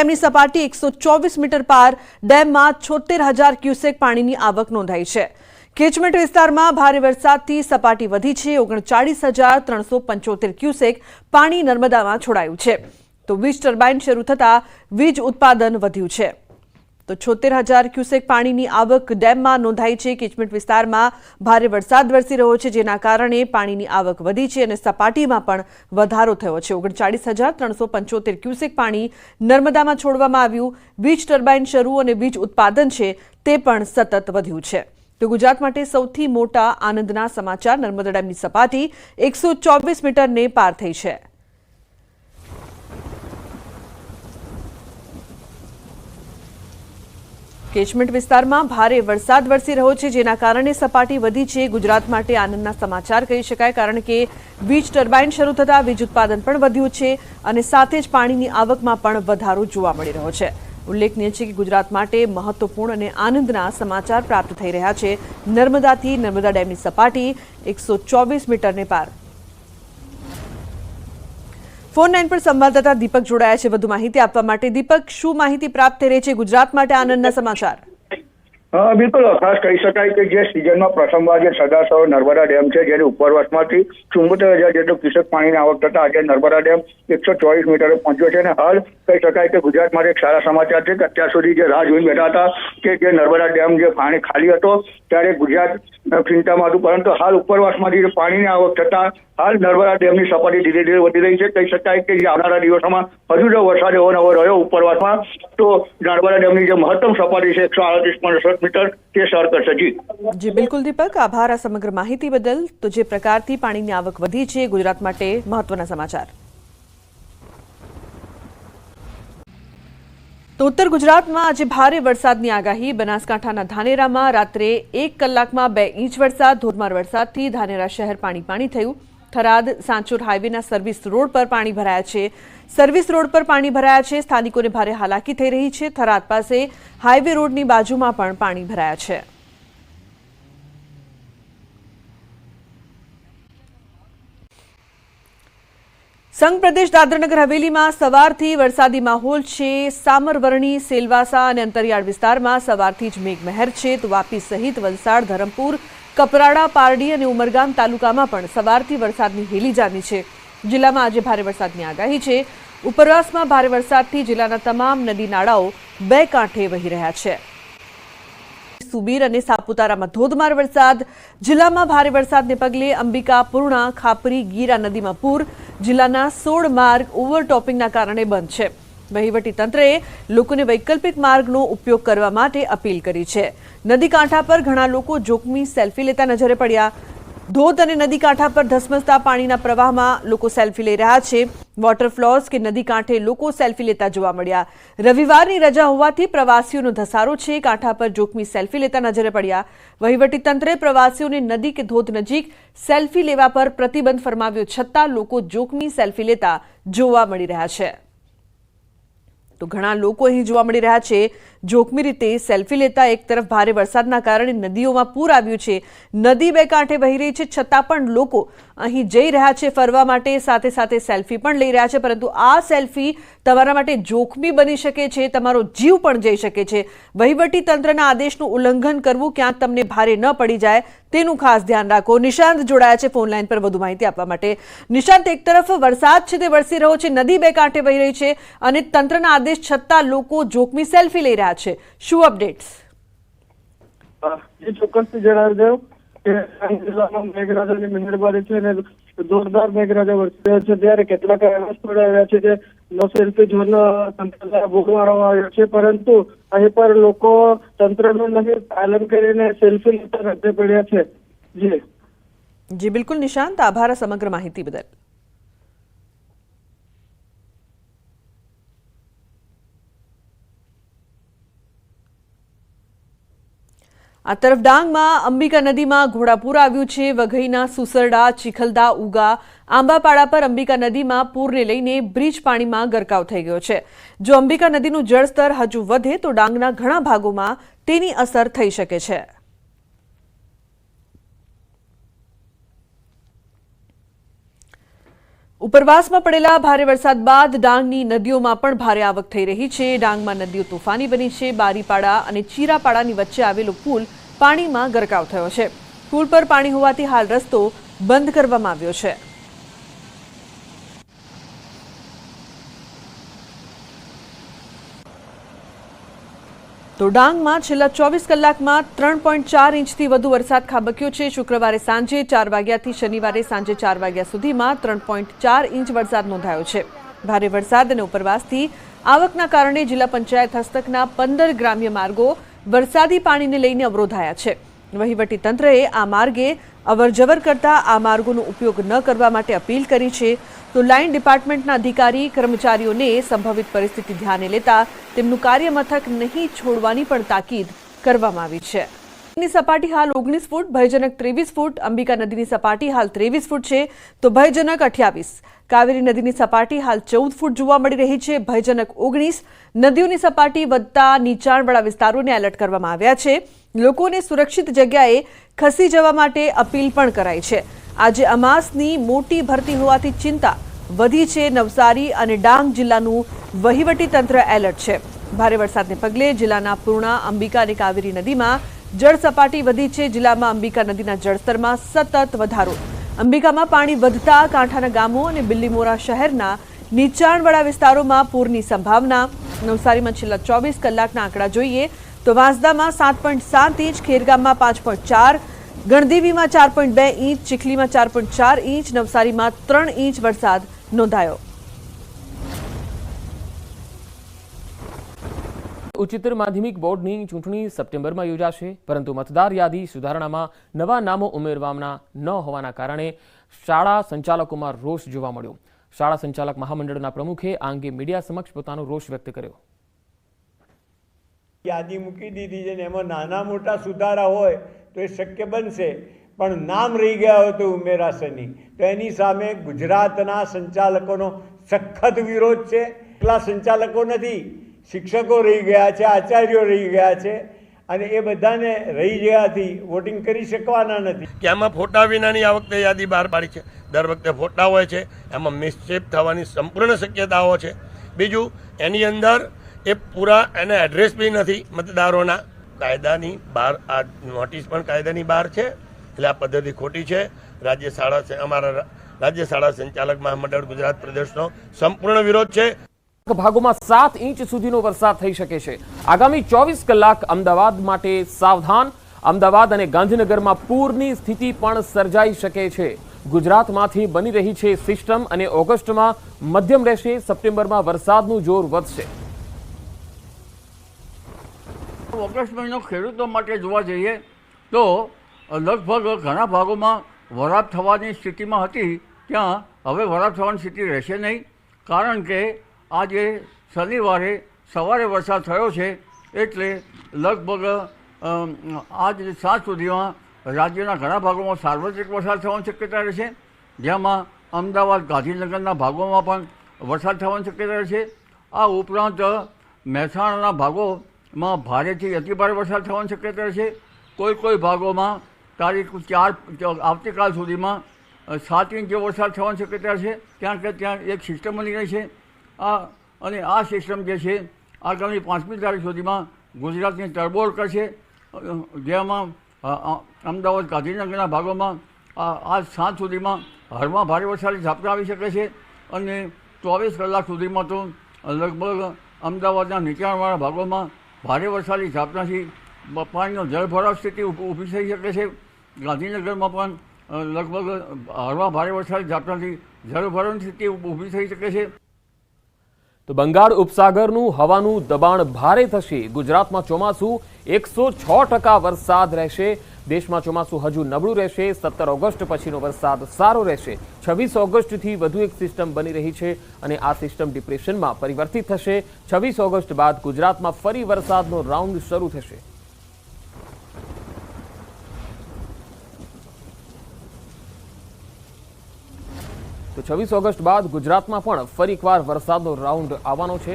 ડેમની સપાટી એકસો ચોવીસ મીટર પાર ડેમમાં છોતેર હજાર ક્યુસેક પાણીની આવક નોંધાઈ છે. કેચમેન્ટ વિસ્તારમાં ભારે વરસાદથી સપાટી વધી છે. ઓગણચાળીસ હજાર ત્રણસો પંચોતેર ક્યુસેક પાણી નર્મદામાં છોડાયું છે. તો વીજ ટર્બાઇન શરૂ થતાં વીજ ઉત્પાદન વધ્યું છે. તો છોતેર હજાર ક્યુસેક પાણીની આવક ડેમમાં નોંધાઈ છે. કિચમેટ વિસ્તારમાં ભારે વરસાદ વરસી રહ્યો છે, જેના કારણે પાણીની આવક વધી છે અને સપાટીમાં પણ વધારો થયો છે. ઓગણચાળીસ હજાર ત્રણસો પંચોતેર ક્યુસેક પાણી નર્મદામાં છોડવામાં આવ્યું. વીજ ટર્બાઇન શરૂ અને વીજ ઉત્પાદન છે તે પણ સતત વધ્યું છે. તો ગુજરાત માટે સૌથી મોટા આનંદના સમાચાર, નર્મદા ડેમની સપાટી એકસો ચોવીસ મીટરને પાર થઈ છે. કેચમેન્ટ વિસ્તારમાં ભારે વરસાદ વરસી રહ્યો છે, જેના કારણે સપાટી વધી છે. ગુજરાત માટે આનંદના સમાચાર કહી શકાય, કારણ કે વીજ ટર્બાઇન શરૂ થતાં વીજ ઉત્પાદન પણ વધ્યું છે અને સાથે જ પાણીની આવકમાં પણ વધારો જોવા મળી રહ્યો છે. ઉલ્લેખનીય છે કે ગુજરાત માટે મહત્વપૂર્ણ અને આનંદના સમાચાર પ્રાપ્ત થઈ રહ્યા છે. નર્મદાથી નર્મદા ડેમની સપાટી એકસો ચોવીસ મીટરને પાર ફોન લાઈન પર સંવાદદાતા દીપક જોડાયા છે. વધુ માહિતી આપવા માટે દીપક, શું માહિતી પ્રાપ્ત થઈ રહી છે ગુજરાત માટે? આનંદના સમાચાર. હા બિલકુલ, ખાસ કહી શકાય કે જે સિઝનમાં પ્રથમવાર જે સદાસર નર્મદા ડેમ છે, જેની ઉપરવાસમાંથી ચુંબોતેર હજાર જેટલું ક્યુસેક પાણીની આવક થતા આજે નર્મદા ડેમ એકસો ચોવીસ મીટરે પહોંચ્યો છે અને હાલ કહી શકાય કે ગુજરાત માટે એક સારા સમાચાર છે કે અત્યાર સુધી જે રાહ જોઈને બેઠા હતા કે જે નર્મદા ડેમ જે પાણી ખાલી હતો, ત્યારે ગુજરાત ચિંતામાં હતું, પરંતુ હાલ ઉપરવાસમાંથી જે પાણીની આવક થતા હાલ નર્મદા ડેમની સપાટી ધીરે ધીરે વધી રહી છે. કહી શકાય કે જે આવનારા દિવસોમાં હજુ જો વરસાદ એવો નવો રહ્યો ઉપરવાસમાં, તો નર્મદા ડેમની જે મહત્તમ સપાટી છે, એકસો આડત્રીસ પોઈન્ટ મીટર તે સર કરશે. જી. જી, બિલકુલ દીપક. આભાર આ સમગ્ર માહિતી બદલ. તો જે પ્રકારથી પાણીની આવક વધી છે, ગુજરાત માટે મહત્વના સમાચાર. તો ઉત્તર ગુજરાતમાં આજે ભારે વરસાદની આગાહી. બનાસકાંઠાના ધાનેરામાં રાત્રે એક કલાકમાં બે ઇંચ વરસાદ, ધોધમાર વરસાદથી ધાનેરા શહેર પાણી પાણી થયું. થરાદ, સાંચોર હાઈવેના સર્વિસ રોડ પર પાણી ભરાયા છે. સર્વિસ રોડ પર પાણી ભરાયા છે. સ્થાનિકોને ભારે હાલાકી થઈ રહી છે. થરાદ પાસે હાઈવે રોડની બાજુમાં પણ પાણી ભરાયા છે. સંઘ પ્રદેશ દાદરાનગર હવેલીમાં સવારથી વરસાદી માહોલ છે. સામરવરણી, સેલવાસા અને અંતરિયાળ વિસ્તારમાં સવારથી જ મેઘમહેર છે. તો વાપી સહિત વલસાડ, ધરમપુર કપરાડા, પારડી અને ઉમરગામ તાલુકામાં પણ સવારથી વરસાદની હેલી જામી છે. જિલ્લામાં આજે ભારે વરસાદની આગાહી છે. ઉપરવાસમાં ભારે વરસાદથી જિલ્લાના તમામ નદી નાળાઓ બે કાંઠે વહી રહ્યા છે. સુબીર અને સાપુતારામાં ધોધમાર વરસાદ. જિલ્લામાં ભારે વરસાદને પગલે અંબિકા, પૂર્ણા, ખાપરી, ગીરા નદીમાં પૂર. જિલ્લાના સોળ માર્ગ ઓવરટોપિંગના કારણે બંધ છે. તંત્રએ લોકોને વૈકલ્પિક માર્ગનો ઉપયોગ કરવા માટે અપીલ કરી છે. નદી કાંઠા પર ઘણા લોકો જોખમી સેલ્ફી લેતા નજરે પડ્યા. ધોધ અને નદી કાંઠા પર ધસમસતા પાણીના પ્રવાહમાં લોકો સેલ્ફી લઈ રહ્યા છે. વોટર ફ્લોર્સ કે નદી કાંઠે લોકો સેલ્ફી લેતા જોવા મળ્યા. રવિવારની રજા હોવાથી પ્રવાસીઓનો ધસારો છે. કાંઠા પર જોખમી સેલ્ફી લેતા નજરે પડ્યા. તંત્રે પ્રવાસીઓને નદી કે ધોધ નજીક સેલ્ફી લેવા પર પ્રતિબંધ ફરમાવ્યો છતાં લોકો જોખમી સેલ્ફી લેતા જોવા મળી રહ્યા છે. તો ઘણા લોકો અહીં જોવા મળી રહ્યા છે. જોખમી રીતે સેલ્ફી લેતા એક તરફ ભારે વરસાદના કારણે નદીઓમાં પૂર આવ્યું છે. નદી બે કાંઠે વહી રહી છે, છતાં પણ લોકો અહીં જઈ રહ્યા છે ફરવા માટે, સાથે સાથે સેલ્ફી પણ લઈ રહ્યા છે. પરંતુ આ સેલ્ફી તમારા માટે જોખમી બની શકે છે, તમારો જીવ પણ જઈ શકે છે. વહીવટી તંત્રના આદેશનું ઉલ્લંઘન કરવું ક્યાંક તમને ભારે ન પડી જાય, તેનું ખાસ ધ્યાન રાખો. નિશાંત જોડાયા છે ફોન લાઈન પર વધુ માહિતી આપવા માટે. નિશાંત, એક તરફ વરસાદ છે તે વરસી રહ્યો છે, નદી બે કાંઠે વહી રહી છે અને તંત્રના આદેશ છતાં લોકો જોખમી સેલ્ફી લઈ રહ્યા છે. શું અપડેટ્સ ચોક્કસથી જણાવી દઉં કે જિલ્લામાં મેઘરાજાની મહેરબાની છે અને જોરદાર મેઘરાજા વરસી રહ્યા છે. ત્યારે કેટલાક એવા સ્થળો આવ્યા છે કે નો સેલ્ફી ઝોન તંત્ર દ્વારા ભોગવવામાં આવ્યો છે. પરંતુ અહીં પર લોકો તંત્રનું નહીં પાલન કરીને સેલ્ફી લેતા રજે પડ્યા છે. જી. જી બિલકુલ નિશાંત. આભાર સમગ્ર માહિતી બદલ. આ તરફ ડાંગમાં અંબિકા નદીમાં ઘોડાપૂર આવ્યું છે. વઘઈના સુસરડા, ચીખલદા, ઉગા, આંબાપાડા પર અંબિકા નદીમાં પૂરને લઈને બ્રિજ પાણીમાં ગરકાવ થઈ ગયો છે. જો અંબિકા નદીનું જળસ્તર હજુ વધે તો ડાંગના ઘણા ભાગોમાં તેની અસર થઈ શકે છે. ઉપરવાસમાં પડેલા ભારે વરસાદ બાદ ડાંગની નદીઓમાં પણ ભારે આવક થઈ રહી છે. ડાંગમાં નદીઓ તોફાની બની છે. બારીપાડા અને ચીરાપાડાની વચ્ચે આવેલો પુલ પાણીમાં ગરકાવ થયો છે. પુલ પર પાણી હોવાથી હાલ રસ્તો બંધ કરવામાં આવ્યો છે. તો ડાંગમાં છેલ્લા ચોવીસ કલાકમાં ત્રણ પોઈન્ટ ચાર ઇંચથી વધુ વરસાદ ખાબક્યો છે. શુક્રવારે સાંજે ચાર વાગ્યાથી શનિવારે સાંજે ચાર વાગ્યા સુધીમાં ત્રણ પોઈન્ટ ચાર ઇંચ વરસાદ નોંધાયો છે. ભારે વરસાદ અને ઉપરવાસથી આવકના કારણે જિલ્લા પંચાયત હસ્તકના પંદર ગ્રામ્ય માર્ગો વરસાદી પાણીને લઈને અવરોધાયા છે. વહીવટી તંત્રએ આ માર્ગે અવરજવર કરતા આ માર્ગોનો ઉપયોગ ન કરવા માટે અપીલ કરી છે. તો લાઇન ડિપાર્ટમેન્ટના અધિકારી, કર્મચારીઓને સંભવિત પરિસ્થિતિ ધ્યાને લેતા તેમનું કાર્યમથક નહીં છોડવાની પણ તાકીદ કરવામાં આવી છે. નદીની સપાટી હાલ ઓગણીસ ફૂટ, ભયજનક ત્રેવીસ ફૂટ, અંબિકા નદીની સપાટી હાલ ત્રેવીસ ફૂટ છે, તો ભયજનક અઠ્યાવીસ. કાવેરી નદીની સપાટી હાલ ચૌદ ફૂટ જોવા મળી રહી છે, ભયજનક ઓગણીસ. નદીઓની સપાટી વધતા નીચાણવાળા વિસ્તારોને એલર્ટ કરવામાં આવ્યા છે. લોકોને સુરક્ષિત જગ્યાએ ખસી જવા માટે અપીલ પણ કરાઈ છે. આજે અમાસની મોટી ભરતી હોવાથી ચિંતા વધી છે, નવસારી અને ડાંગ જિલ્લાનું વહીવટી તંત્ર એલર્ટ છે. ભારે વરસાદને પગલે જિલ્લાના પૂર્ણા, અંબિકા અને કાવેરી નદીમાં જળ સપાટી વધી છે. જિલ્લામાં અંબિકા નદીના જળસ્તરમાં સતત વધારો. અંબિકામાં પાણી વધતા કાંઠાના ગામો અને બિલ્લીમોરા શહેરના નીચાણવાળા વિસ્તારોમાં પૂરની સંભાવના. નવસારીમાં છેલ્લા ચોવીસ કલાકના આંકડા જોઈએ તો વાંસદામાં સાત પોઈન્ટ સાત ઇંચ, ખેરગામમાં પાંચ પોઈન્ટ ચાર, ગણદેવીમાં ચાર પોઈન્ટ બે ઇંચ, ચીખલીમાં ચાર પોઈન્ટ ચાર ઇંચ, નવસારીમાં ત્રણ ઇંચ વરસાદ નોંધાયો. ઉચ્ચતર માધ્યમિક બોર્ડની ચૂંટણી સપ્ટેમ્બરમાં યોજાશે, પરંતુ મતદાર યાદી સુધારણામાં નવા નામો ઉમેરવાના ન હોવાના કારણે શાળા સંચાલકોમાં રોષ જોવા મળ્યો. શાળા સંચાલક મહામંડળના પ્રમુખે આ અંગે મીડિયા સમક્ષ પોતાનો રોષ વ્યક્ત કર્યો. યાદી મૂકી દીધી છે ને એમાં નાના મોટા સુધારા હોય તો એ શક્ય બનશે, પણ નામ રહી ગયા હોય તો ઉમેરાશે નહીં. તો એની સામે ગુજરાતના સંચાલકોનો સખત વિરોધ છે. એટલા સંચાલકો નથી શિક્ષકો રહી ગયા છે, આચાર્યો રહી ગયા છે અને એ બધાને રહી ગયાથી વોટિંગ કરી શકવાના નથી. કે આમાં ફોટા વિનાની આ વખતે યાદી બહાર પાડી છે. દર વખતે ફોટા હોય છે એમાં મિસચેપ થવાની સંપૂર્ણ શક્યતાઓ છે. બીજું, એની અંદર એ પૂરા એને એડ્રેસ બી નથી મતદારોના. કાયદાની બહાર, આ નોટિસ પણ કાયદાની બહાર છે. એટલે આ પદ્ધતિ ખોટી છે. રાજ્ય શાળા અમારા રાજ્ય શાળા સંચાલક મહામંડળ ગુજરાત પ્રદેશનો સંપૂર્ણ વિરોધ છે. ભાગોમાં સાત ઇંચ સુધીનો વરસાદ થઈ શકે છે. આગામી ચોવીસ કલાક અમદાવાદ માટે સાવધાન. અમદાવાદ અને ગાંધીનગરમાં પૂરની સ્થિતિ પણ સર્જાઈ શકે છે. ગુજરાતમાંથી બની રહી છે સિસ્ટમ અને ઓગસ્ટમાં મધ્યમ રહેશે, સપ્ટેમ્બરમાં વરસાદનું જોર વધશે. ઓગસ્ટ મહિનો ખેડૂતો માટે જોવા જઈએ તો લગભગ ઘણા ભાગોમાં વરાપ થવાની સ્થિતિમાં હતી. ત્યાં હવે વરાપ થવાની સ્થિતિ રહેશે નહીં, કારણ કે આજે શનિવારે સવારે વરસાદ થયો છે એટલે લગભગ આજ સાંજ સુધીમાં રાજ્યના ઘણા ભાગોમાં સાર્વત્રિક વરસાદ થવાની શક્યતા રહેશે. જેમાં અમદાવાદ, ગાંધીનગરના ભાગોમાં પણ વરસાદ થવાની શક્યતા રહેશે. આ ઉપરાંત મહેસાણાના ભાગોમાં ભારેથી અતિભારે વરસાદ થવાની શક્યતા રહેશે. કોઈ કોઈ ભાગોમાં તારીખ ચાર, આવતીકાલ સુધીમાં સાત ઇંચ જેવો વરસાદ થવાની શક્યતા છે. ત્યાં કે ત્યાં એક સિસ્ટમ બની રહી છે. આ અને આ સિસ્ટમ જે છે, આગામી પાંચમી તારીખ સુધીમાં ગુજરાતની તરબોળ કરશે. જેમાં અમદાવાદ ગાંધીનગરના ભાગોમાં આજ સાંજ સુધીમાં હળવા ભારે વરસાદી ઝાપટા આવી શકે છે અને ચોવીસ કલાક સુધીમાં તો લગભગ અમદાવાદના નીચાણવાળા ભાગોમાં ભારે વરસાદી ઝાપટાથી પાણીનો જળભરાવ સ્થિતિ ઊભી થઈ શકે છે. ગાંધીનગરમાં પણ લગભગ હળવા ભારે વરસાદી ઝાપટાથી જળભરાવની સ્થિતિ ઊભી થઈ શકે છે. તો બંગાળ ઉપસાગરનું હવાનું દબાણ ભારે થશે. ગુજરાતમાં ચોમાસું એકસો છ ટકા વરસાદ રહેશે. દેશમાં ચોમાસું હજુ નબળું રહેશે. સત્તર ઓગસ્ટ પછીનો વરસાદ સારો રહેશે. છવ્વીસ ઓગસ્ટથી વધુ એક સિસ્ટમ બની રહી છે અને આ સિસ્ટમ ડિપ્રેશનમાં પરિવર્તિત થશે. છવ્વીસ ઓગસ્ટ બાદ ગુજરાતમાં ફરી વરસાદનો રાઉન્ડ શરૂ થશે. તો છવ્વીસ ઓગસ્ટ બાદ ગુજરાતમાં પણ ફરી એકવાર વરસાદનો રાઉન્ડ આવવાનો છે.